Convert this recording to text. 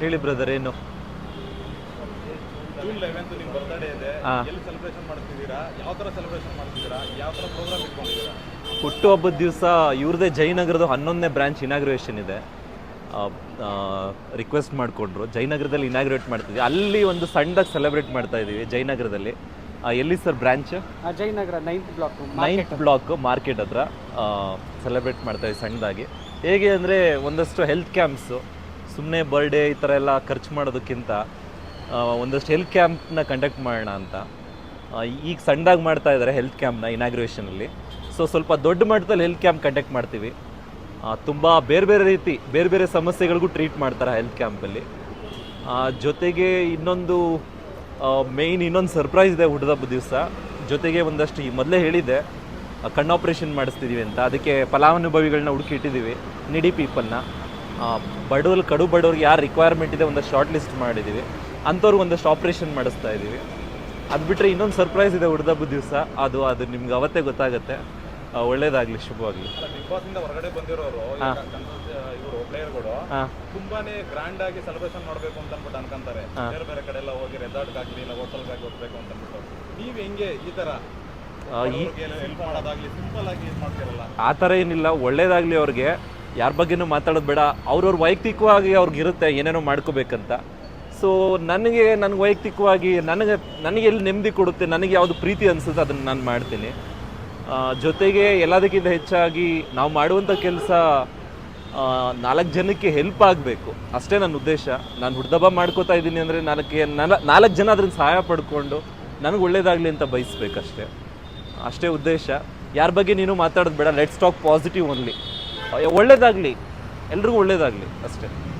ಹೇಳಿ ಬ್ರದರ್ ಏನು? June eleventh ನಿಮ್ಮ ಬರ್ತ್ಡೇ ಇದೆ. ಹಾ. ಎಲ್ಲಿ ಸೆಲೆಬ್ರೇಷನ್ ಮಾಡ್ತಿದ್ದೀರಾ? ಯಾವ ಥರ ಸೆಲೆಬ್ರೇಷನ್ ಮಾಡ್ತಿದ್ದೀರಾ? ಯಾವ ಥರ ಪ್ರೋಗ್ರಾಮ್ ಇಟ್ಕೊಂಡಿದ್ದೀರಾ? ಹುಟ್ಟುಹಬ್ಬದ ದಿವಸ ಇವ್ರದೇ ಜಯನಗರದ ಹನ್ನೊಂದನೇ ಬ್ರಾಂಚ್ ಇನಾಗ್ರೇಷನ್ ಇದೆ. ರಿಕ್ವೆಸ್ಟ್ ಮಾಡಿಕೊಂಡ್ರು. ಜಯನಗರದಲ್ಲಿ ಇನಾಗ್ರೇಟ್ ಮಾಡ್ತಿದ್ವಿ. ಅಲ್ಲಿ ಒಂದು ಸಣ್ಣದಾಗಿ ಸೆಲೆಬ್ರೇಟ್ ಮಾಡ್ತಾ ಇದ್ದೀವಿ ಜಯನಗರದಲ್ಲಿ. ಆ, ಎಲ್ಲಿ sir branch Jayanagar ninth block ninth block market ಹತ್ರ ಸೆಲೆಬ್ರೇಟ್ ಮಾಡ್ತಾ ಇದ್ದೀವಿ ಸಣ್ಣದಾಗಿ. ಹೇಗೆ ಅಂದರೆ ಒಂದಷ್ಟು ಹೆಲ್ತ್ ಕ್ಯಾಂಪ್ಸು ಸುಮ್ಮನೆ ಬರ್ಡೇ ಈ ಥರ ಎಲ್ಲ ಖರ್ಚು ಮಾಡೋದಕ್ಕಿಂತ ಒಂದಷ್ಟು ಹೆಲ್ತ್ ಕ್ಯಾಂಪ್ನ ಕಂಡಕ್ಟ್ ಮಾಡೋಣ ಅಂತ. ಈಗ ಸಣ್ಣದಾಗಿ ಮಾಡ್ತಾ ಇದ್ದಾರೆ ಹೆಲ್ತ್ ಕ್ಯಾಂಪ್ನ ಇನಾಗ್ರೇಷನಲ್ಲಿ ಸೊ ಸ್ವಲ್ಪ ದೊಡ್ಡ ಮಟ್ಟದಲ್ಲಿ ಹೆಲ್ತ್ ಕ್ಯಾಂಪ್ ಕಂಡಕ್ಟ್ ಮಾಡ್ತೀವಿ. ತುಂಬ ಬೇರೆ ಬೇರೆ ರೀತಿ, ಬೇರೆ ಬೇರೆ ಸಮಸ್ಯೆಗಳಿಗೂ ಟ್ರೀಟ್ ಮಾಡ್ತಾರೆ ಹೆಲ್ತ್ ಕ್ಯಾಂಪಲ್ಲಿ ಜೊತೆಗೆ ಇನ್ನೊಂದು ಮೇಯ್ನ್ ಇನ್ನೊಂದು ಸರ್ಪ್ರೈಸ್ ಇದೆ ಹುಡ್ದಬ್ಬ ದಿವಸ. ಜೊತೆಗೆ ಒಂದಷ್ಟು ಈ ಮೊದಲೇ ಹೇಳಿದ್ದೆ ಕಣ್ಣು ಆಪ್ರೇಷನ್ ಮಾಡಿಸ್ತಿದ್ದೀವಿ ಅಂತ. ಅದಕ್ಕೆ ಫಲಾನುಭವಿಗಳನ್ನ ಹುಡುಕಿ ಇಟ್ಟಿದ್ದೀವಿ ನಿಡಿ ಪೀಪಲ್ನ ಬಡವ್ರು ಕಡು ಬಡವ್ರಿಗೆ ಯಾರು ರಿಕ್ವೈರ್ಮೆಂಟ್ ಇದೆ ಒಂದಷ್ಟು ಶಾರ್ಟ್ ಲಿಸ್ಟ್ ಮಾಡಿದ್ದೀವಿ ಅಂಥವ್ರಿಗೆ ಒಂದಷ್ಟು ಆಪ್ರೇಷನ್ ಮಾಡಿಸ್ತಾ ಇದ್ದೀವಿ ಅದು ಬಿಟ್ಟರೆ ಇನ್ನೊಂದು ಸರ್ಪ್ರೈಸ್ ಇದೆ ಹುಟ್ಟಿದಬ್ಬ ದಿವಸ ಅದು ಅದು ನಿಮ್ಗೆ ಅವತ್ತೇ ಗೊತ್ತಾಗುತ್ತೆ. ಒಳ್ಳೇದಾಗಲಿ ಶುಭವಾಗಲಿ. ಬಿಗ್ ಬಾಸ್ ಇಂದ ಹೊರಗಡೆ ಬಂದಿರೋರು ಇವರು ಪ್ಲೇಯರ್ಗಳು ತುಂಬಾನೇ ಗ್ರ್ಯಾಂಡ್ ಆಗಿ ಸೆಲೆಬ್ರೇಷನ್ ಮಾಡಬೇಕು ಅಂತ ಅನ್ಬಿಟ್ಟು ಅನ್ಕೊಂತಾರೆ ಬೇರೆ ಬೇರೆ ಕಡೆ ಎಲ್ಲ ಹೋಗಿ ರೆಸಾರ್ಟ್ ಆಗ್ಲಿ ಇಲ್ಲ ಹೋಟೆಲ್ ಆಗಿ ಹೋಗ್ಬೇಕು ಅಂತ ಅನ್ಬಿಟ್ಟು ನೀವ್ ಹೆಂಗೆ ಈ ಹೆಲ್ಪ್ ಮಾಡೋದಾಗ್ಲಿ ಸಿಂಪಲ್ ಆಗಿ ಇದ್ ಮಾಡ್ತಿರಲ್ಲ? ಆ ಥರ ಏನಿಲ್ಲ. ಒಳ್ಳೇದಾಗಲಿ ಅವ್ರಿಗೆ. ಯಾರ ಬಗ್ಗೆನೂ ಮಾತಾಡೋದು ಬೇಡ. ಅವ್ರವ್ರ ವೈಯಕ್ತಿಕವಾಗಿ ಅವ್ರಿಗಿರುತ್ತೆ ಏನೇನೋ ಮಾಡ್ಕೋಬೇಕಂತ. ಸೊ ನನಗೆ ನನಗೆ ವೈಯಕ್ತಿಕವಾಗಿ ನನಗೆ ನನಗೆ ಎಲ್ಲಿ ನೆಮ್ಮದಿ ಕೊಡುತ್ತೆ, ನನಗೆ ಯಾವುದು ಪ್ರೀತಿ ಅನಿಸುತ್ತೆ ಅದನ್ನು ನಾನು ಮಾಡ್ತೀನಿ. ಜೊತೆಗೆ ಎಲ್ಲದಕ್ಕಿಂತ ಹೆಚ್ಚಾಗಿ ನಾವು ಮಾಡುವಂಥ ಕೆಲಸ ನಾಲ್ಕು ಜನಕ್ಕೆ ಹೆಲ್ಪ್ ಆಗಬೇಕು. ಅಷ್ಟೇ ನನ್ನ ಉದ್ದೇಶ. ನಾನು ಹುಡ್ದಬ್ಬ ಮಾಡ್ಕೋತಾ ಇದ್ದೀನಿ ಅಂದರೆ ನಾಲ್ಕು ನಾಲ್ಕು ಜನ ಅದ್ರಿಂದ ಸಹಾಯ ಪಡ್ಕೊಂಡು ನನಗೆ ಒಳ್ಳೇದಾಗಲಿ ಅಂತ ಬಯಸ್ಬೇಕಷ್ಟೇ. ಅಷ್ಟೇ ಉದ್ದೇಶ. ಯಾರ ಬಗ್ಗೆ ನೀನು ಮಾತಾಡೋದು ಬೇಡ. ಲೆಟ್ಸ್ ಟಾಕ್ ಪಾಸಿಟಿವ್ ಓನ್ಲಿ ಒಳ್ಳೇದಾಗಲಿ. ಎಲ್ರಿಗೂ ಒಳ್ಳೇದಾಗಲಿ ಅಷ್ಟೇ.